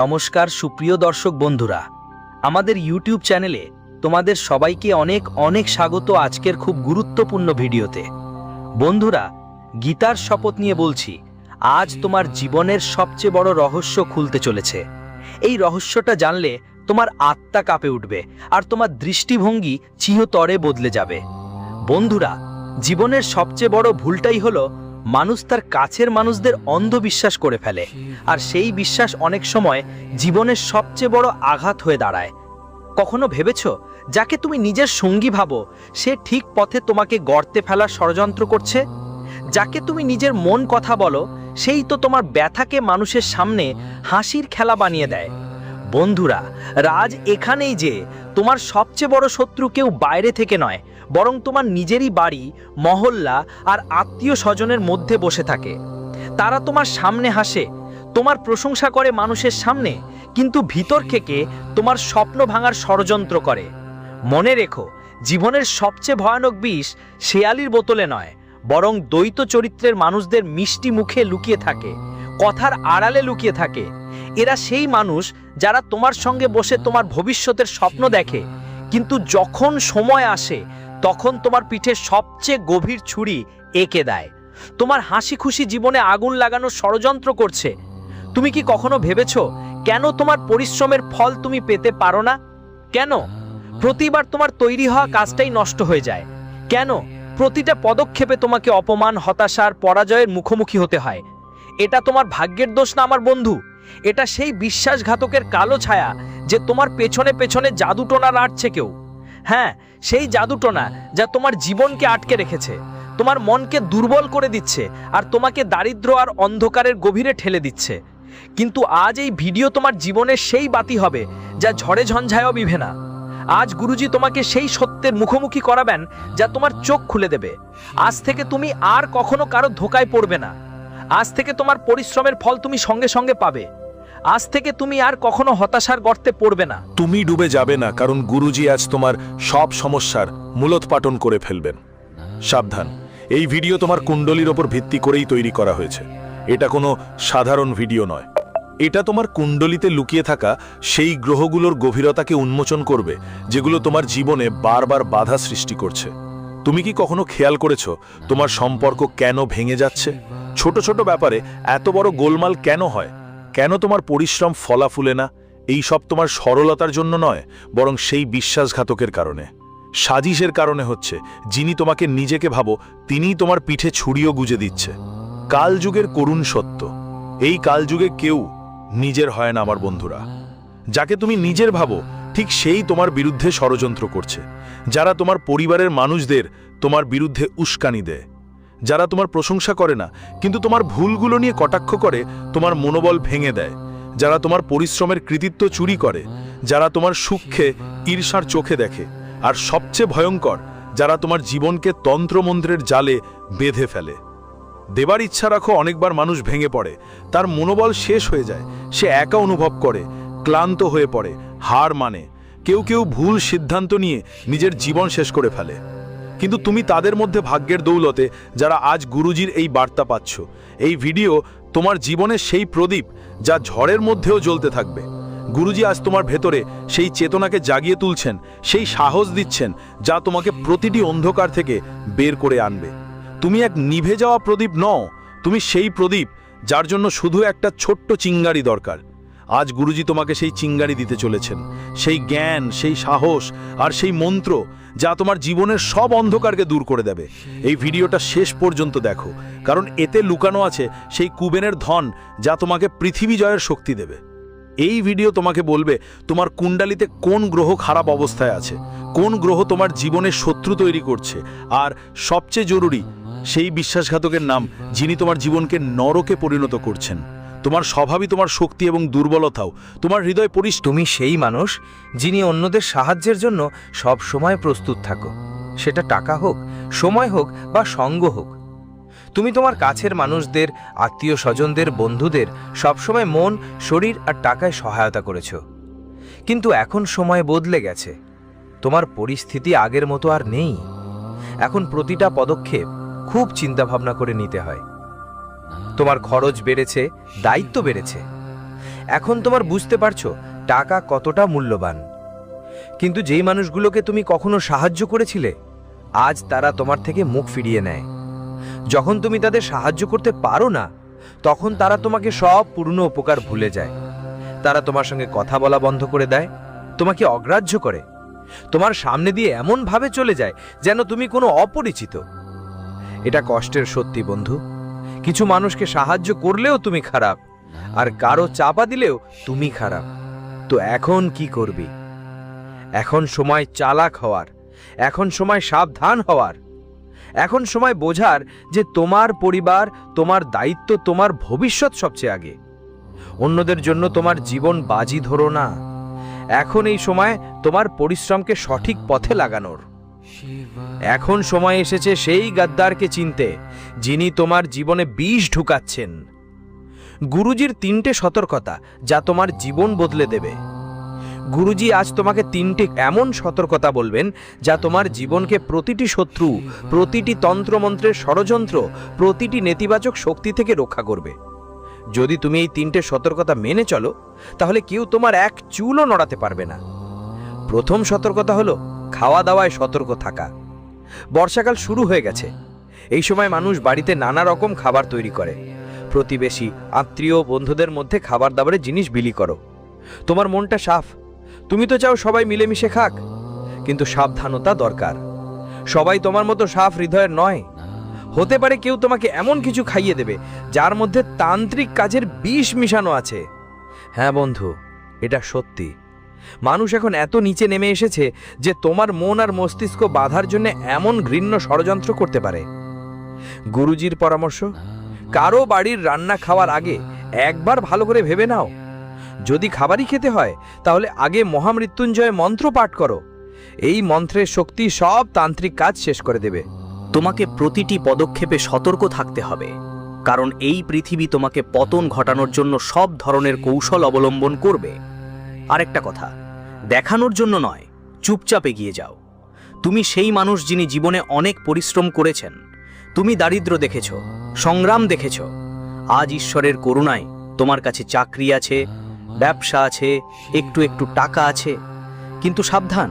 নমস্কার সুপ্রিয় দর্শক বন্ধুরা, আমাদের ইউটিউব চ্যানেলে তোমাদের সবাইকে অনেক অনেক স্বাগত আজকের খুব গুরুত্বপূর্ণ ভিডিওতে। বন্ধুরা, গীতার শপথ নিয়ে বলছি, আজ তোমার জীবনের সবচেয়ে বড় রহস্য খুলতে চলেছে। এই রহস্যটা জানলে তোমার আত্মা কাঁপে উঠবে আর তোমার দৃষ্টিভঙ্গি চিহতরে বদলে যাবে। বন্ধুরা, জীবনের সবচেয়ে বড় ভুলটাই হলো মানুষ তার কাছের মানুষদের অন্ধবিশ্বাস করে ফেলে। আর সেই বিশ্বাস অনেক সময় জীবনের সবচেয়ে বড় আঘাত হয়ে দাঁড়ায়। কখনো ভেবেছ? যাকে তুমি নিজের সঙ্গী ভাবো, সে ঠিক পথে তোমাকে গর্তে ফেলার ষড়যন্ত্র করছে? যাকে তুমি নিজের মন কথা বলো, সেই তো তোমার ব্যথাকে মানুষের সামনে হাসির খেলা বানিয়ে দেয়। বন্ধুরা, রাজ এখানেই যে, তোমার সবচেয়ে বড় শত্রু কেউ বাইরে থেকে নয় বরং তোমার নিজেরই বাড়ি, মহল্লা আর আত্মীয় স্বজনের মধ্যে বসে থাকে। তারা তোমার সামনে হাসে, তোমার প্রশংসা করে মানুষের সামনে, কিন্তু ভিতর থেকে তোমার স্বপ্ন ভাঙার ষড়যন্ত্র করে। মনে রেখো, জীবনের সবচেয়ে ভয়ানক বিষ শেয়ালির বোতলে নয়, বরং দ্বৈত চরিত্রের মানুষদের মিষ্টি মুখে লুকিয়ে থাকে, কথার আড়ালে লুকিয়ে থাকে। এরা সেই মানুষ যারা তোমার সঙ্গে বসে তোমার ভবিষ্যতের স্বপ্ন দেখে, কিন্তু যখন সময় আসে তখন তোমার পিঠে সবচেয়ে গভীর ছুরি এঁকে দেয়। তোমার হাসি খুশি জীবনে আগুন লাগানোর ষড়যন্ত্র করছে। তুমি কি কখনো ভেবেছ, কেন তোমার পরিশ্রমের ফল তুমি পেতে পারো না? কেন? প্রতিবার তোমার তৈরি হওয়া কাজটাই নষ্ট হয়ে যায়। কেন? প্রতিটা পদক্ষেপে তোমাকে অপমান হতাশার পরাজয়ের মুখোমুখি হতে হয়। এটা তোমার ভাগ্যের দোষ না আমার বন্ধু। এটা সেই বিশ্বাসঘাতকের কালো ছায়া যে তোমার পেছনে পেছনে জাদুটোনা নাড়ছে কেউ। হ্যাঁ সেই জাদুটোনা যা তোমার জীবনকে আটকে রেখেছে। তোমার মনকে দুর্বল করে দিচ্ছে আর তোমাকে দারিদ্র আর অন্ধকারের গভীরে ঠেলে দিচ্ছে। কিন্তু আজ এই ভিডিও তোমার জীবনের সেই বাতি হবে যা ঝড়ে ঝঞ্ঝায়ও বিভে না। আজ গুরুজি তোমাকে সেই সত্যের মুখোমুখি করাবেন যা তোমার চোখ খুলে দেবে। আজ থেকে তুমি আর কখনো কারও ধোকায় পড়বে না। আজ থেকে তোমার পরিশ্রমের ফল তুমি সঙ্গে সঙ্গে পাবে। আজ থেকে তুমি আর কখনো হতাশার গর্তে পড়বে না। তুমি ডুবে যাবে না, কারণ গুরুজি আজ তোমার সব সমস্যার মূলোৎপাটন করে ফেলবেন। সাবধান, এই ভিডিও তোমার কুণ্ডলীর ওপর ভিত্তি করেই তৈরি করা হয়েছে। এটা কোনো সাধারণ ভিডিও নয়। এটা তোমার কুণ্ডলিতে লুকিয়ে থাকা সেই গ্রহগুলোর গভীরতাকে উন্মোচন করবে, যেগুলো তোমার জীবনে বারবার বাধা সৃষ্টি করছে। তুমি কি কখনো খেয়াল করেছ তোমার সম্পর্ক কেন ভেঙে যাচ্ছে? ছোট ছোট ব্যাপারে এত বড় গোলমাল কেন হয়? কেন তোমার পরিশ্রম ফলাফুলে না? এই সব তোমার সরলতার জন্য নয়, বরং সেই বিশ্বাসঘাতকের কারণে। সাজিশের কারণে হচ্ছে, যিনি তোমাকে নিজেকে ভাবো, তিনিই তোমার পিঠে ছুরিও গুজে দিচ্ছে। কালযুগের করুণ সত্য। এই কালযুগে কেউ নিজের হয় না আমার বন্ধুরা। যাকে তুমি নিজের ভাবো, ঠিক সেই তোমার বিরুদ্ধে ষড়যন্ত্র করছে। যারা তোমার পরিবারের মানুষদের তোমার বিরুদ্ধে উস্কানি দেয়। যারা তোমার প্রশংসা করে না, কিন্তু তোমার ভুলগুলো নিয়ে কটাক্ষ করে, তোমার মনোবল ভেঙে দেয়। যারা তোমার পরিশ্রমের কৃতিত্ব চুরি করে, যারা তোমার সুখে, ঈর্ষার চোখে দেখে। আর সবচেয়ে ভয়ঙ্কর, যারা তোমার জীবনকে তন্ত্রমন্ত্রের জালে বেঁধে ফেলে। দেবার ইচ্ছা রাখো, অনেকবার মানুষ ভেঙে পড়ে। তার মনোবল শেষ হয়ে যায়। সে একা অনুভব করে, ক্লান্ত হয়ে পড়ে, হার মানে। কেউ কেউ ভুল সিদ্ধান্ত নিয়ে নিজের জীবন শেষ করে ফেলে। কিন্তু তুমি তাদের মধ্যে ভাগ্যের দৌলতে, যারা আজ গুরুজির এই বার্তা পাচ্ছ। এই ভিডিও তোমার জীবনের সেই প্রদীপ যা ঝড়ের মধ্যেও জ্বলতে থাকবে। গুরুজি আজ তোমার ভেতরে সেই চেতনাকে জাগিয়ে তুলছেন, সেই সাহস দিচ্ছেন, যা তোমাকে প্রতিটি অন্ধকার থেকে বের করে আনবে। তুমি এক নিভে যাওয়া প্রদীপ নও, তুমি সেই প্রদীপ যার জন্য শুধু একটা ছোট্ট চিঙ্গারি দরকার। আজ গুরুজি তোমাকে সেই চিঙ্গারি দিতে চলেছেন। সেই জ্ঞান, সেই সাহস আর সেই মন্ত্র যা তোমার জীবনের সব অন্ধকারকে দূর করে দেবে। এই ভিডিওটা শেষ পর্যন্ত দেখো, কারণ এতে লুকানো আছে সেই কুবেনের ধন যা তোমাকে পৃথিবী জয়ের শক্তি দেবে। এই ভিডিও তোমাকে বলবে, তোমার কুণ্ডালিতে কোন গ্রহ খারাপ অবস্থায় আছে, কোন গ্রহ তোমার জীবনে শত্রু তৈরি করছে, আর সবচেয়ে জরুরি সেই বিশ্বাসঘাতকের নাম যিনি তোমার জীবনকে নরকে পরিণত করছেন। তোমার স্বভাবই তোমার শক্তি এবং দুর্বলতাও, তোমার হৃদয় পরিষ্ঠ। তুমি সেই মানুষ যিনি অন্যদের সাহায্যের জন্য সব সময় প্রস্তুত থাকো। সেটা টাকা হোক, সময় হোক বা সঙ্গ হোক। তুমি তোমার কাছের মানুষদের, আত্মীয় স্বজনদের, বন্ধুদের সবসময় মন, শরীর আর টাকায় সহায়তা করেছ। কিন্তু এখন সময় বদলে গেছে। তোমার পরিস্থিতি আগের মতো আর নেই। এখন প্রতিটা পদক্ষেপ খুব চিন্তাভাবনা করে নিতে হয়। তোমার খরচ বেড়েছে, দায়িত্ব বেড়েছে। এখন তোমার বুঝতে পারছ টাকা কতটা মূল্যবান। কিন্তু যেই মানুষগুলোকে তুমি কখনো সাহায্য করেছিলে, আজ তারা তোমার থেকে মুখ ফিরিয়ে নেয়। যখন তুমি তাদের সাহায্য করতে পারো না, তখন তারা তোমাকে সব পুরনো উপকার ভুলে যায়। তারা তোমার সঙ্গে কথা বলা বন্ধ করে দেয়, তোমাকে অগ্রাহ্য করে। তোমার সামনে দিয়ে এমন ভাবে চলে যায় যেন তুমি কোনো অপরিচিত। এটা কষ্টের সত্যি, বন্ধু। কিছু মানুষকে সাহায্য করলেও তুমি খারাপ, আর কারও চাপা দিলেও তুমি খারাপ। তো এখন কি করবি? এখন সময় চালাক হওয়ার, এখন সময় সাবধান হওয়ার, এখন সময় বোঝার যে তোমার পরিবার, তোমার দায়িত্ব, তোমার ভবিষ্যৎ সবচেয়ে আগে। অন্যদের জন্য তোমার জীবন বাজি ধরো না। এখন এই সময় তোমার পরিশ্রমকে সঠিক পথে লাগানোর। এখন সময় এসেছে সেই গাদ্দারকে চিনতে, যিনি তোমার জীবনে বিষ ঢুকাচ্ছেন। গুরুজির তিনটে সতর্কতা যা তোমার জীবন বদলে দেবে। গুরুজি আজ তোমাকে তিনটে এমন সতর্কতা বলবেন যা তোমার জীবনকে প্রতিটি শত্রু, প্রতিটি তন্ত্রমন্ত্রের ষড়যন্ত্র, প্রতিটি নেতিবাচক শক্তি থেকে রক্ষা করবে। যদি তুমি এই তিনটে সতর্কতা মেনে চলো, তাহলে কেউ তোমার এক চুলও নড়াতে পারবে না। প্রথম সতর্কতা হলো খাওয়া দাওয়ায় সতর্ক থাকা। বর্ষাকাল শুরু হয়ে গেছে। এই সময় মানুষ বাড়িতে নানা রকম খাবার তৈরি করে। প্রতিবেশী, আত্মীয়, বন্ধুদের মধ্যে খাবার দাবারের জিনিস বিলি করো। তোমার মনটা সাফ। তুমি তো চাও সবাই মিলেমিশে খাক। কিন্তু সাবধানতা দরকার। সবাই তোমার মতো সাফ হৃদয়ের নয়। হতে পারে কেউ তোমাকে এমন কিছু খাইয়ে দেবে, যার মধ্যে তান্ত্রিক কাজের বিষ মিশানো আছে। হ্যাঁ বন্ধু, এটা সত্যি। মানুষ এখন এত নিচে নেমে এসেছে যে তোমার মন আর মস্তিষ্ক বাধার জন্য এমন ঘৃণ্য ষড়যন্ত্র করতে পারে। গুরুজির পরামর্শ, কারও বাড়ির রান্না খাওয়ার আগে একবার ভালো করে ভেবে নাও। যদি খাবারই খেতে হয়, তাহলে আগে মহামৃত্যুঞ্জয় মন্ত্র পাঠ করো। এই মন্ত্রের শক্তি সব তান্ত্রিক কাজ শেষ করে দেবে। তোমাকে প্রতিটি পদক্ষেপে সতর্ক থাকতে হবে, কারণ এই পৃথিবী তোমাকে পতন ঘটানোর জন্য সব ধরনের কৌশল অবলম্বন করবে। আরেকটা কথা, দেখানোর জন্য নয়, চুপচাপ এগিয়ে যাও। তুমি সেই মানুষ যিনি জীবনে অনেক পরিশ্রম করেছেন। তুমি দারিদ্র দেখেছ, সংগ্রাম দেখেছ। আজ ঈশ্বরের করুণায় তোমার কাছে চাকরি আছে, ব্যবসা আছে, একটু একটু টাকা আছে। কিন্তু সাবধান,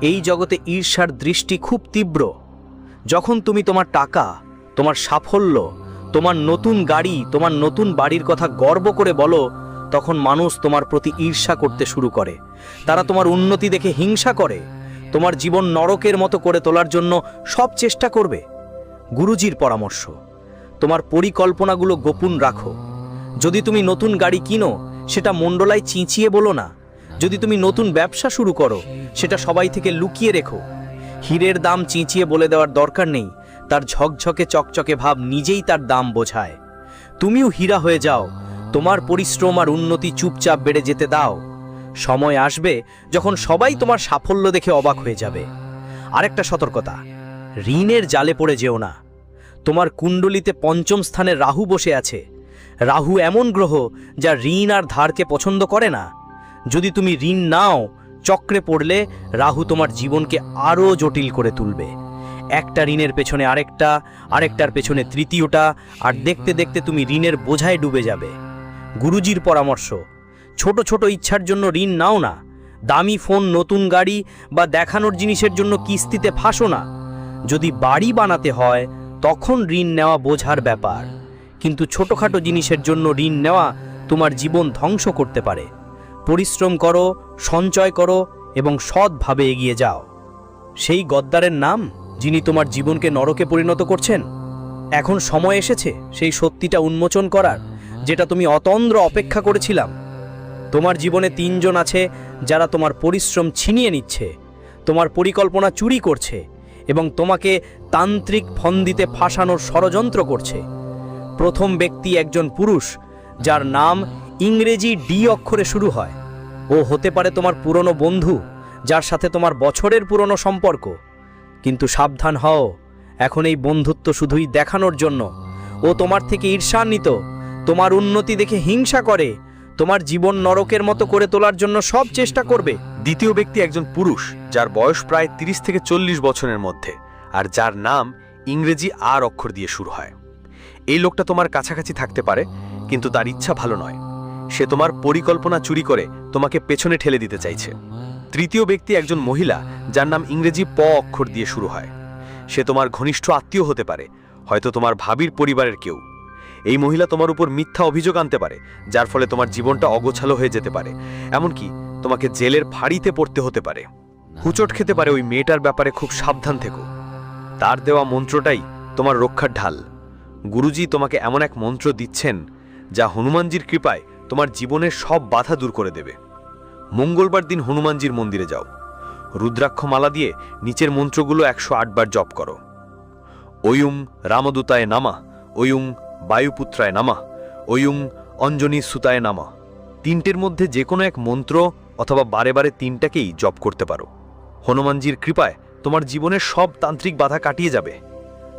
এই জগতে ঈর্ষার দৃষ্টি খুব তীব্র। যখন তুমি তোমার টাকা, তোমার সাফল্য, তোমার নতুন গাড়ি, তোমার নতুন বাড়ির কথা গর্ব করে বলো তখন মানুষ তোমার প্রতি ঈর্ষা করতে শুরু করে। তারা তোমার উন্নতি দেখে হিংসা করে। তোমার জীবন নরকের মতো করে তোলার জন্য সব চেষ্টা করবে। গুরুজির পরামর্শ, তোমার পরিকল্পনাগুলো গোপন রাখো। যদি তুমি নতুন গাড়ি কিনো, সেটা মণ্ডলায় চিঁচিয়ে বলো না। যদি তুমি নতুন ব্যবসা শুরু করো, সেটা সবাই থেকে লুকিয়ে রেখো। হীরের দাম চিঁচিয়ে বলে দেওয়ার দরকার নেই। তার ঝকঝকে চকচকে ভাব নিজেই তার দাম বোঝায়। তুমিও হীরা হয়ে যাও। তোমার পরিশ্রম আর উন্নতি চুপচাপ বেড়ে যেতে দাও। সময় আসবে যখন সবাই তোমার সাফল্য দেখে অবাক হয়ে যাবে। আরেকটা সতর্কতা, ঋণের জালে পড়ে যেও না। তোমার কুণ্ডলিতে পঞ্চম স্থানে রাহু বসে আছে। রাহু এমন গ্রহ যা ঋণ আর ধারকে পছন্দ করে না। যদি তুমি ঋণ নাও, চক্রে পড়লে রাহু তোমার জীবনকে আরও জটিল করে তুলবে। একটা ঋণের পেছনে আরেকটা, আরেকটার পেছনে তৃতীয়টা, আর দেখতে দেখতে তুমি ঋণের বোঝায় ডুবে যাবে। গুরুজির পরামর্শ। ছোট ছোট ইচ্ছার জন্য ঋণ নাও না। দামি ফোন, নতুন গাড়ি বা দেখানোর জিনিসের জন্য কিস্তিতে ফাঁসো না। যদি বাড়ি বানাতে হয়, তখন ঋণ নেওয়া বোঝার ব্যাপার। কিন্তু ছোটোখাটো জিনিসের জন্য ঋণ নেওয়া তোমার জীবন ধ্বংস করতে পারে। পরিশ্রম করো, সঞ্চয় করো এবং সৎভাবে এগিয়ে যাও। সেই গদ্দারের নাম, যিনি তোমার জীবনকে নরকে পরিণত করছেন? এখন সময় এসেছে সেই সত্যিটা উন্মোচন করার। যেটা তুমি অতন্দ্র অপেক্ষা করেছিলাম। তোমার জীবনে তিনজন আছে যারা তোমার পরিশ্রম ছিনিয়ে নিচ্ছে, তোমার পরিকল্পনা চুরি করছে এবং তোমাকে তান্ত্রিক ফন্দিতে ফাঁসানোর ষড়যন্ত্র করছে। প্রথম ব্যক্তি একজন পুরুষ, যার নাম ইংরেজি ডি অক্ষরে শুরু হয়। ও হতে পারে তোমার পুরনো বন্ধু, যার সাথে তোমার বছরের পুরনো সম্পর্ক। কিন্তু সাবধান হও, এখন এই বন্ধুত্ব শুধুই দেখানোর জন্য। ও তোমার থেকে ঈর্ষান্বিত তোমার উন্নতি দেখে হিংসা করে, তোমার জীবন নরকের মতো করে তোলার জন্য সব চেষ্টা করবে। দ্বিতীয় ব্যক্তি একজন পুরুষ, যার বয়স প্রায় ৩০ থেকে চল্লিশ বছরের মধ্যে, আর যার নাম ইংরেজি আর অক্ষর দিয়ে শুরু হয়। এই লোকটা তোমার কাছাকাছি থাকতে পারে, কিন্তু তার ইচ্ছা ভালো নয়। সে তোমার পরিকল্পনা চুরি করে তোমাকে পেছনে ঠেলে দিতে চাইছে। তৃতীয় ব্যক্তি একজন মহিলা, যার নাম ইংরেজি প অক্ষর দিয়ে শুরু হয়। সে তোমার ঘনিষ্ঠ আত্মীয় হতে পারে, হয়তো তোমার ভাবির পরিবারের কেউ। এই মহিলা তোমার উপর মিথ্যা অভিযোগ আনতে পারে, যার ফলে তোমার জীবনটা অগোছালো হয়ে যেতে পারে। এমনকি তোমাকে জেলের ফাঁড়িতে পড়তে হতে পারে। হুচট খেতে পারে ওই মেয়েটার ব্যাপারে খুব সাবধান থেকো। তার দেওয়া মন্ত্রটাই তোমার রক্ষার ঢাল। গুরুজি তোমাকে এমন এক মন্ত্র দিচ্ছেন, যা হনুমানজির কৃপায় তোমার জীবনের সব বাধা দূর করে দেবে। মঙ্গলবার দিন হনুমানজির মন্দিরে যাও। রুদ্রাক্ষ মালা দিয়ে নিচের মন্ত্রগুলো একশো বার জপ করো। ওয়ুং রামদূতায় নামা, ওয়ুং বায়ুপুত্রায় নামা, ওয়ুং অঞ্জনী সুতায় নামা। তিনটের মধ্যে যে কোনো এক মন্ত্র অথবা বারে বারে তিনটাকেই জপ করতে পারো। হনুমানজির কৃপায় তোমার জীবনের সব তান্ত্রিক বাধা কাটিয়ে যাবে।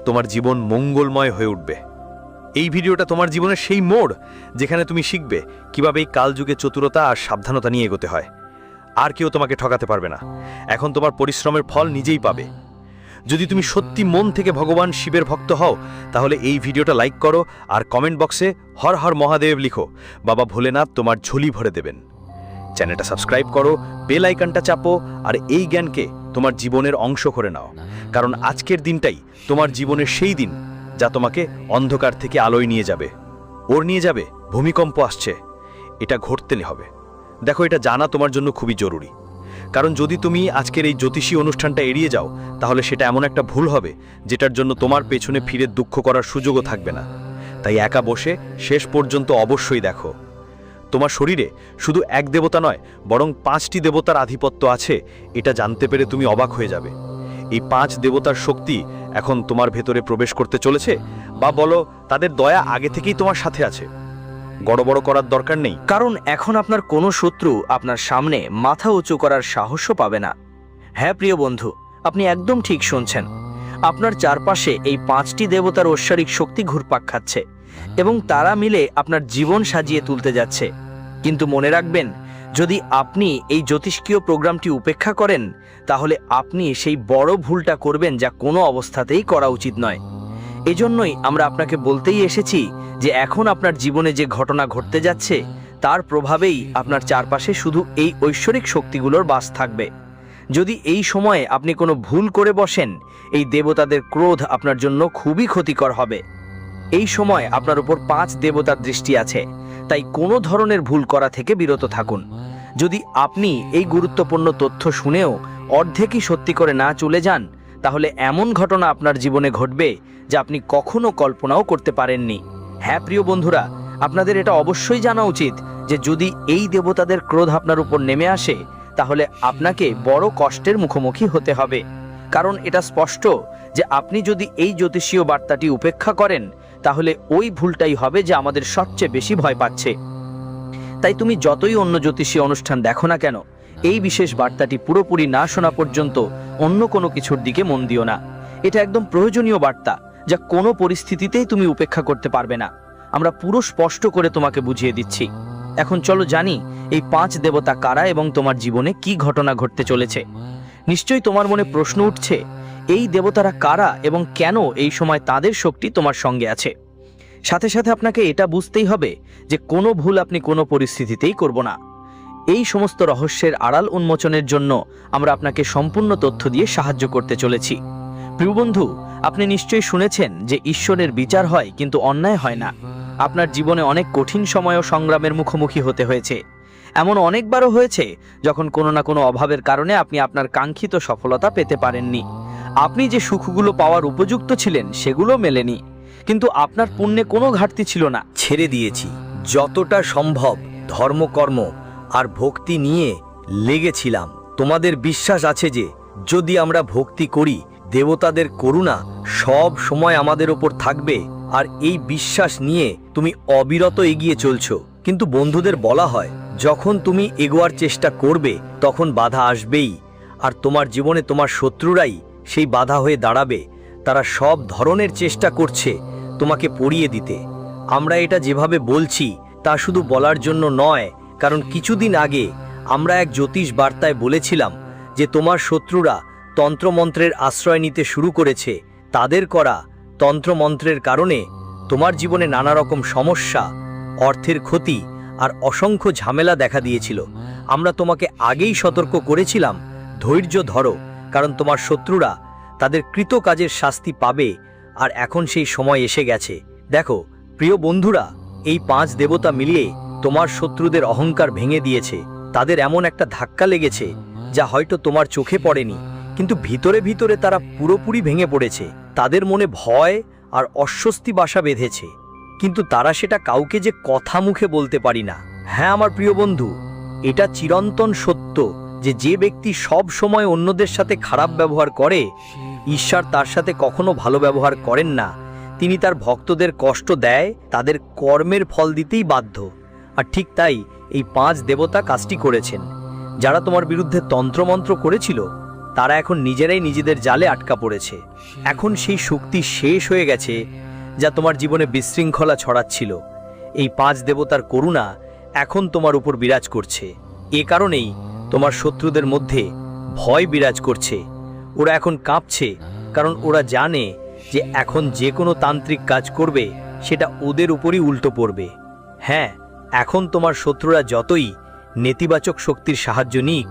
তোমার জীবন মঙ্গলময় হয়ে উঠবে। এই ভিডিওটা তোমার জীবনের সেই মোড় যেখানে তুমি শিখবে কীভাবে এই কালযুগে চতুরতা আর সাবধানতা নিয়ে এগোতে হয়। আর কেউ তোমাকে ঠকাতে পারবে না। এখন তোমার পরিশ্রমের ফল নিজেই পাবে। যদি তুমি সত্যি মন থেকে ভগবান শিবের ভক্ত হও, তাহলে এই ভিডিওটা লাইক করো আর কমেন্ট বক্সে হর হর মহাদেব লিখো। বাবা ভোলেনাথ তোমার ঝুলি ভরে দেবেন। চ্যানেলটা সাবস্ক্রাইব করো, বেল আইকনটা চাপো, আর এই জ্ঞানকে তোমার জীবনের অংশ করে নাও। কারণ আজকের দিনটাই তোমার জীবনের সেই দিন যা তোমাকে অন্ধকার থেকে আলোয় নিয়ে যাবে। ওর নিয়ে যাবে, ভূমিকম্প আসছে। এটা ঘটতে হবে। দেখো, এটা জানা তোমার জন্য খুবই জরুরি। কারণ যদি তুমি আজকের এই জ্যোতিষী অনুষ্ঠানটা এড়িয়ে যাও, তাহলে সেটা এমন একটা ভুল হবে, যেটার জন্য তোমার পেছনে ফিরে দুঃখ করার সুযোগও থাকবে না। তাই একা বসে শেষ পর্যন্ত অবশ্যই দেখো। তোমার শরীরে শুধু এক দেবতা নয়, বরং পাঁচটি দেবতার আধিপত্য আছে, এটা জানতে পেরে তুমি অবাক হয়ে যাবে। এই পাঁচ দেবতার শক্তি এখন তোমার ভেতরে প্রবেশ করতে চলেছে, বা বলো তাদের দয়া আগে থেকেই তোমার সাথে আছে। বড় বড় করার দরকার নেই। কারণ এখন আপনার কোনো শত্রু আপনার সামনে মাথা উঁচু করার সাহসও পাবে না। হ্যাঁ প্রিয় বন্ধু, আপনি একদম ঠিক শুনছেন। আপনার চারপাশে এই পাঁচটি দেবতার ঐশ্বরিক শক্তি ঘুরপাক খাচ্ছে এবং তারা মিলে আপনার জীবন সাজিয়ে তুলতে যাচ্ছে। কিন্তু মনে রাখবেন, যদি আপনি এই জ্যোতিষ্কীয় প্রোগ্রামটি উপেক্ষা করেন, তাহলে আপনি সেই বড় ভুলটা করবেন যা কোনো অবস্থাতেই করা উচিত নয়। এজন্যই আমরা আপনাকে বলতেই এসেছি যে এখন আপনার জীবনে যে ঘটনা ঘটতে যাচ্ছে, তার প্রভাবেই আপনার চারপাশে শুধু এই ঐশ্বরিক শক্তিগুলোর বাস থাকবে। যদি এই সময়ে আপনি কোনো ভুল করে বসেন, এই দেবতাদের ক্রোধ আপনার জন্য খুবই ক্ষতিকর হবে। এই সময় আপনার উপর পাঁচ দেবতার দৃষ্টি আছে, তাই কোনো ধরনের ভুল করা থেকে বিরত থাকুন। যদি আপনি এই গুরুত্বপূর্ণ তথ্য শুনেও অর্ধেকই সত্যি করে না চলে যান তাহলে এমন ঘটনা আপনার জীবনে ঘটবে যা আপনি কখনো কল্পনাও করতে পারেননি। হ্যাঁ প্রিয় বন্ধুরা, আপনাদের এটা অবশ্যই জানা উচিত যে যদি এই দেবতাদের ক্রোধ আপনার উপর নেমে আসে, তাহলে আপনাকে বড় কষ্টের মুখোমুখি হতে হবে। কারণ এটা স্পষ্ট যে আপনি যদি এই জ্যোতিষীয় বার্তাটি উপেক্ষা করেন, তাহলে ওই ভুলটাই হবে যে আমাদের সবচেয়ে বেশি ভয় পাচ্ছে। তাই তুমি যতই অন্য জ্যোতিষী অনুষ্ঠান দেখো না কেন এই বিশেষ বার্তাটি পুরোপুরি না শোনা পর্যন্ত অন্য কোনো কিছুর দিকে মন দিও না। এটা একদম প্রয়োজনীয় বার্তা, যা কোনো পরিস্থিতিতেই তুমি উপেক্ষা করতে পারবে না। আমরা পুরো স্পষ্ট করে তোমাকে বুঝিয়ে দিচ্ছি। এখন চলো জানি, এই পাঁচ দেবতা কারা এবং তোমার জীবনে কি ঘটনা ঘটতে চলেছে। নিশ্চয়ই তোমার মনে প্রশ্ন উঠছে, এই দেবতারা কারা এবং কেন এই সময় তাদের শক্তি তোমার সঙ্গে আছে? সাথে সাথে আপনাকে এটা বুঝতেই হবে যে কোনো ভুল আপনি কোনো পরিস্থিতিতেই করব না। এই সমস্ত রহস্যের আড়াল উন্মোচনের জন্য আমরা আপনাকে সম্পূর্ণ তথ্য দিয়ে সাহায্য করতে চলেছি। প্রিয় বন্ধু, আপনি নিশ্চয়ই শুনেছেন যে ঈশ্বরের বিচার হয় কিন্তু অন্যায় হয় না। আপনার জীবনে অনেক কঠিন সময় ও সংগ্রামের মুখোমুখি হতে হয়েছে। এমন অনেকবারও হয়েছে যখন কোনো না কোনো অভাবের কারণে আপনি আপনার কাঙ্ক্ষিত সফলতা পেতে পারেননি। আপনি যে সুখগুলো পাওয়ার উপযুক্ত ছিলেন সেগুলো মেলেনি। কিন্তু আপনার পুণ্যে কোনো ঘাটতি ছিল না। ছেড়ে দিয়েছি। যতটা সম্ভব ধর্মকর্ম আর ভক্তি নিয়ে লেগেছিলাম। তোমাদের বিশ্বাস আছে যে, যদি আমরা ভক্তি করি, দেবতাদের করুণা সব সময় আমাদের ওপর থাকবে, আর এই বিশ্বাস নিয়ে তুমি অবিরত এগিয়ে চলছো। কিন্তু বন্ধুদের বলা হয়, যখন তুমি এগোয়ার চেষ্টা করবে, তখন বাধা আসবেই, আর তোমার জীবনে তোমার শত্রুরাই সেই বাধা হয়ে দাঁড়াবে। তারা সব ধরনের চেষ্টা করছে তোমাকে পড়িয়ে দিতে। আমরা এটা যেভাবে বলছি, তা শুধু বলার জন্য নয় কারণ কিছুদিন আগে আমরা এক জ্যোতিষ বার্তায় বলেছিলাম যে তোমার শত্রুরা তন্ত্রমন্ত্রের আশ্রয় নিতে শুরু করেছে। তাদের করা তন্ত্রমন্ত্রের কারণে তোমার জীবনে নানা রকম সমস্যা, অর্থের ক্ষতি আর অসংখ্য ঝামেলা দেখা দিয়েছিল। আমরা তোমাকে আগেই সতর্ক করেছিলাম, ধৈর্য ধরো, কারণ তোমার শত্রুরা তাদের কৃত কাজের শাস্তি পাবে আর এখন সেই সময় এসে গেছে। দেখো, প্রিয় বন্ধুরা, এই পাঁচ দেবতা মিলিয়ে তোমার শত্রুদের অহংকার ভেঙে দিয়েছে, তাদের এমন একটা ধাক্কা লেগেছে, যা হয়তো তোমার চোখে পড়েনি, কিন্তু ভিতরে ভিতরে তারা পুরোপুরি ভেঙে পড়েছে, তাদের মনে ভয় আর অস্বস্তি বাসা বেঁধেছে, কিন্তু তারা সেটা কাউকে যে কথা মুখে বলতে পারি না। হ্যাঁ আমার প্রিয় বন্ধু, এটা চিরন্তন সত্য যে যে ব্যক্তি সব সময় অন্যদের সাথে খারাপ ব্যবহার করে, ঈশ্বর তার সাথে কখনো ভালো ব্যবহার করেন না। তিনি তার ভক্তদের কষ্ট দেয়, তাদের কর্মের ফল দিতেই বাধ্য। আর ঠিক তাই এই পাঁচ দেবতা কাজটি করেছেন। যারা তোমার বিরুদ্ধে তন্ত্রমন্ত্র করেছিল, তারা এখন নিজেরাই নিজেদের জালে আটকা পড়েছে। এখন সেই শক্তি শেষ হয়ে গেছে, যা তোমার জীবনে বিশৃঙ্খলা ছড়াচ্ছিল। এই পাঁচ দেবতার করুণা এখন তোমার উপর বিরাজ করছে। এ কারণেই তোমার শত্রুদের মধ্যে ভয় বিরাজ করছে। ওরা এখন কাঁপছে, কারণ ওরা জানে যে এখন যে কোনো তান্ত্রিক কাজ করবে, সেটা ওদের উপরই উল্টো পড়বে। হ্যাঁ এখন তোমার শত্রুরা যতই নেতিবাচক শক্তির সাহায্য নিক,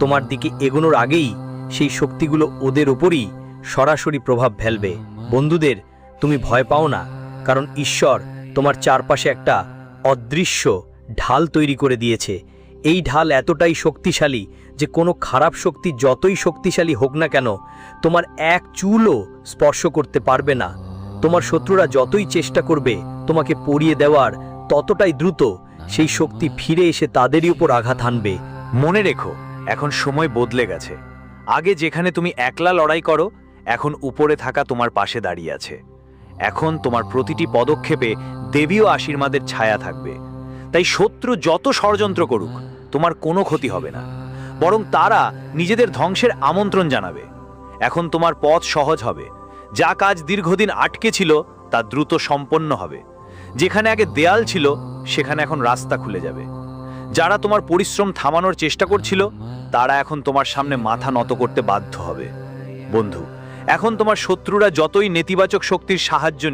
তোমার দিকে এগোনোর আগেই সেই শক্তিগুলো ওদের উপরই সরাসরি প্রভাব ফেলবে। বন্ধুদের, তুমি ভয় পাও না, কারণ ঈশ্বর তোমার চারপাশে একটা অদৃশ্য ঢাল তৈরি করে দিয়েছে। এই ঢাল এতটাই শক্তিশালী যে কোনো খারাপ শক্তি যতই শক্তিশালী হোক না কেন, তোমার এক চুলও স্পর্শ করতে পারবে না। তোমার শত্রুরা যতই চেষ্টা করবে, তোমাকে পরিয়ে দেওয়ার ততটাই দ্রুত সেই শক্তি ফিরে এসে তাদেরই উপর আঘাত হানবে। মনে রেখো, এখন সময় বদলে গেছে। আগে যেখানে তুমি একলা লড়াই করো, এখন উপরে থাকা তোমার পাশে দাঁড়িয়ে আছে। এখন তোমার প্রতিটি পদক্ষেপে দেবীয় আশীর্বাদের ছায়া থাকবে। তাই শত্রু যত ষড়যন্ত্র করুক, তোমার কোনো ক্ষতি হবে না। বরং তারা নিজেদের ধ্বংসের আমন্ত্রণ জানাবে। এখন তোমার পথ সহজ হবে। যা কাজ দীর্ঘদিন আটকে ছিল, তা দ্রুত সম্পন্ন হবে। যেখানে আগে দেয়াল ছিল, সেখানে এখন রাস্তা খুলে যাবে। যারা তোমার পরিশ্রম থামানোর চেষ্টা করছিল, তারা এখন তোমার সামনে মাথা নত করতে বাধ্য হবে। বন্ধু, এখন তোমার শত্রুরা যতই নেতিবাচক শক্তির সাহায্য